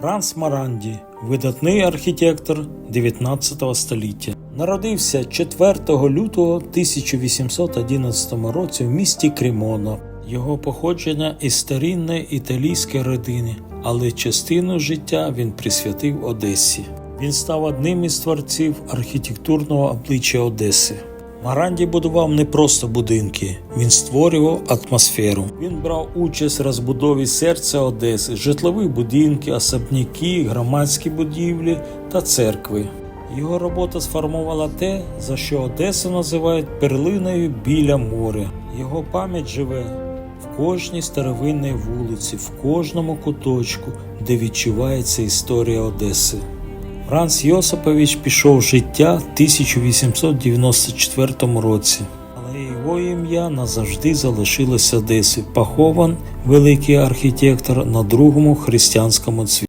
Франц Маранді, видатний архітектор 19 століття. Народився 4 лютого 1811 році в місті Крімона. Його походження із старинної італійської родини, але частину життя він присвятив Одесі. Він став одним із творців архітектурного обличчя Одеси. Маранді будував не просто будинки, він створював атмосферу. Він брав участь в розбудові серця Одеси, житлові будинки, особняки, громадські будівлі та церкви. Його робота сформувала те, за що Одесу називають перлиною біля моря. Його пам'ять живе в кожній старовинній вулиці, в кожному куточку, де відчувається історія Одеси. Франц Йосипович пішов з життя в 1894 році, але його ім'я назавжди залишилося десь пахован, великий архітектор на другому християнському цвіті.